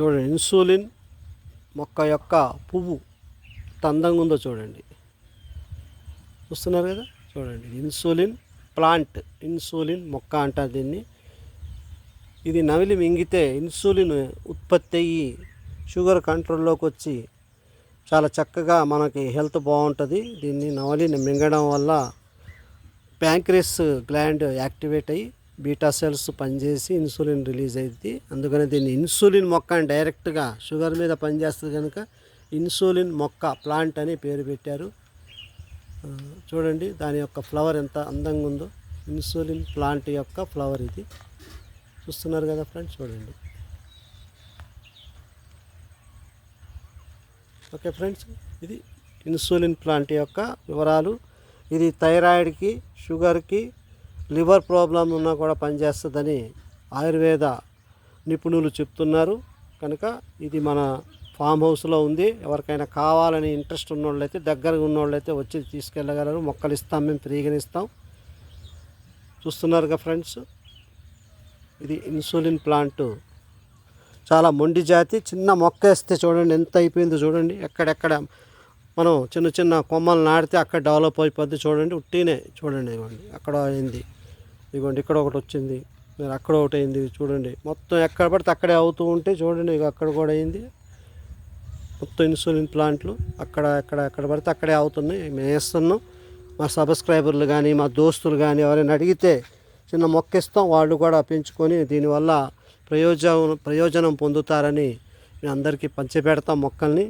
చూడండి ఇన్సులిన్ మొక్క యొక్క పువ్వు అందంగా ఉందో చూడండి. చూస్తున్నారు కదా? చూడండి ఇన్సులిన్ ప్లాంట్ ఇన్సులిన్ మొక్క అంటారు దీన్ని. ఇది నవిలి మింగితే ఇన్సులిన్ ఉత్పత్తి అయ్యి షుగర్ కంట్రోల్లోకి వచ్చి చాలా చక్కగా మనకి హెల్త్ బాగుంటుంది. దీన్ని నవలిని మింగడం వల్ల ప్యాంక్రీస్ గ్లాండ్ యాక్టివేట్ అయ్యి బీటా సెల్స్ పనిచేసి ఇన్సులిన్ రిలీజ్ అవుతుంది అందుకని దీన్ని ఇన్సులిన్ మొక్క అని డైరెక్ట్గా షుగర్ మీద పనిచేస్తుంది కనుక ఇన్సులిన్ మొక్క ప్లాంట్ అని పేరు పెట్టారు. చూడండి దాని యొక్క ఫ్లవర్ ఎంత అందంగా ఉందో. ఇన్సులిన్ ప్లాంట్ యొక్క ఫ్లవర్ ఇది. చూస్తున్నారు కదా ఫ్రెండ్స్ చూడండి. ఓకే ఫ్రెండ్స్ ఇది ఇన్సులిన్ ప్లాంట్ యొక్క వివరాలు. ఇది థైరాయిడ్కి షుగర్కి లివర్ ప్రాబ్లం ఉన్నా కూడా పనిచేస్తుందని ఆయుర్వేద నిపుణులు చెప్తున్నారు. కనుక ఇది మన ఫామ్ హౌస్లో ఉంది. ఎవరికైనా కావాలని ఇంట్రెస్ట్ ఉన్నోళ్ళైతే దగ్గరగా ఉన్నోళ్ళైతే వచ్చి తీసుకెళ్ళగలరు. మొక్కలు ఇస్తాం మేము ఫ్రీగానే ఇస్తాం. చూస్తున్నారుగా ఫ్రెండ్స్? ఇది ఇన్సులిన్ ప్లాంట్. చాలా మొండి జాతి. చిన్న మొక్క వేస్తే చూడండి ఎంత అయిపోయిందో చూడండి. ఎక్కడెక్కడ మనం చిన్న చిన్న కొమ్మలు నాటితే అక్కడ డెవలప్ అయిపోద్ది చూడండి. ఉట్టినే చూడండి ఇవ్వండి. అక్కడ అయింది. ఇదిగోండి ఇక్కడ ఒకటి వచ్చింది. మీరు అక్కడ ఒకటి అయింది చూడండి. మొత్తం ఎక్కడ పడితే అక్కడే అవుతూ ఉంటే చూడండి ఇక అక్కడ కూడా అయింది. మొత్తం ఇన్సులిన్ ప్లాంట్లు అక్కడ ఎక్కడ ఎక్కడ పడితే అక్కడే అవుతున్నాయి. మేము వేస్తున్నాం. మా సబ్స్క్రైబర్లు కానీ మా దోస్తులు కానీ ఎవరైనా అడిగితే చిన్న మొక్క ఇస్తాం వాళ్ళు కూడా పెంచుకొని దీనివల్ల ప్రయోజనం ప్రయోజనం పొందుతారని మేము అందరికీ పంచిపెడతాం మొక్కల్ని.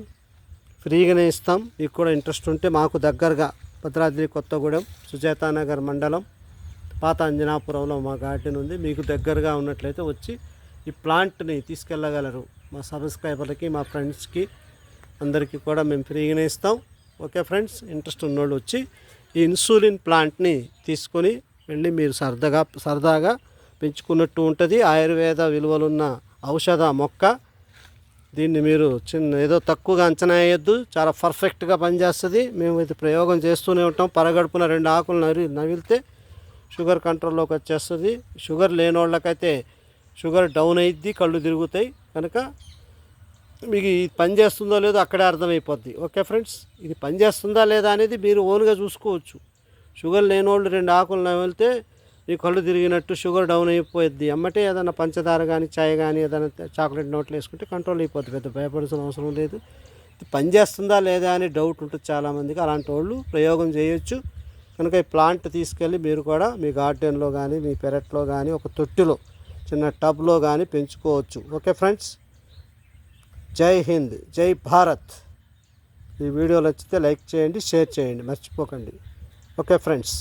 ఫ్రీగానే ఇస్తాం. మీకు కూడా ఇంట్రెస్ట్ ఉంటే మాకు దగ్గరగా భద్రాద్రి కొత్తగూడెం సుజాతానగర్ మండలం పాత అంజనాపురంలో మా గార్డెన్ ఉంది. మీకు దగ్గరగా ఉన్నట్లయితే వచ్చి ఈ ప్లాంట్ని తీసుకెళ్ళగలరు మా సబ్స్క్రైబర్లకి మా ఫ్రెండ్స్కి. అందరికీ కూడా మేము ఫ్రీగానే ఇస్తాం. ఓకే ఫ్రెండ్స్ ఇంట్రెస్ట్ ఉన్నోళ్ళు వచ్చి ఈ ఇన్సులిన్ ప్లాంట్ని తీసుకొని వెళ్ళి మీరు సరదాగా సరదాగా పెంచుకున్నట్టు ఉంటుంది. ఆయుర్వేద విలువలున్న ఔషధ మొక్క. దీన్ని మీరు చిన్న ఏదో తక్కువగా అంచనా వేయొద్దు. చాలా పర్ఫెక్ట్గా పనిచేస్తుంది. మేము ఇది ప్రయోగం చేస్తూనే ఉంటాం. పరగడుపున రెండు ఆకులు నవి నవిలితే షుగర్ కంట్రోల్లోకి వచ్చేస్తుంది. షుగర్ లేని వాళ్ళకైతే షుగర్ డౌన్ అయ్యిద్ది కళ్ళు తిరుగుతాయి. కనుక మీకు ఇది పనిచేస్తుందో లేదో అక్కడే అర్థమైపోద్ది. Okay friends? ఇది పనిచేస్తుందా లేదా అనేది మీరు ఓన్గా చూసుకోవచ్చు. షుగర్ లేని వాళ్ళు రెండు ఆకులు వెళ్తే మీ కళ్ళు తిరిగినట్టు షుగర్ డౌన్ అయిపోద్ది అమ్మటే ఏదైనా పంచదార కానీ చాయ్ కానీ ఏదైనా చాక్లెట్ నోట్లు వేసుకుంటే కంట్రోల్ అయిపోద్ది. పెద్ద భయపడాల్సిన అవసరం లేదు. ఇది పనిచేస్తుందా లేదా అని డౌట్ ఉంటుంది చాలామందికి అలాంటి వాళ్ళు ప్రయోగం చేయొచ్చు. కనుక ఈ ప్లాంట్ తీసుకెళ్ళి మీరు కూడా మీ గార్డెన్లో కానీ మీ పెరట్లో కానీ ఒక తొట్టిలో చిన్న టబ్లో కానీ పెంచుకోవచ్చు. Okay friends? జై హింద్ జై భారత్. ఈ వీడియో నచ్చితే లైక్ చేయండి షేర్ చేయండి. మర్చిపోకండి. Okay friends?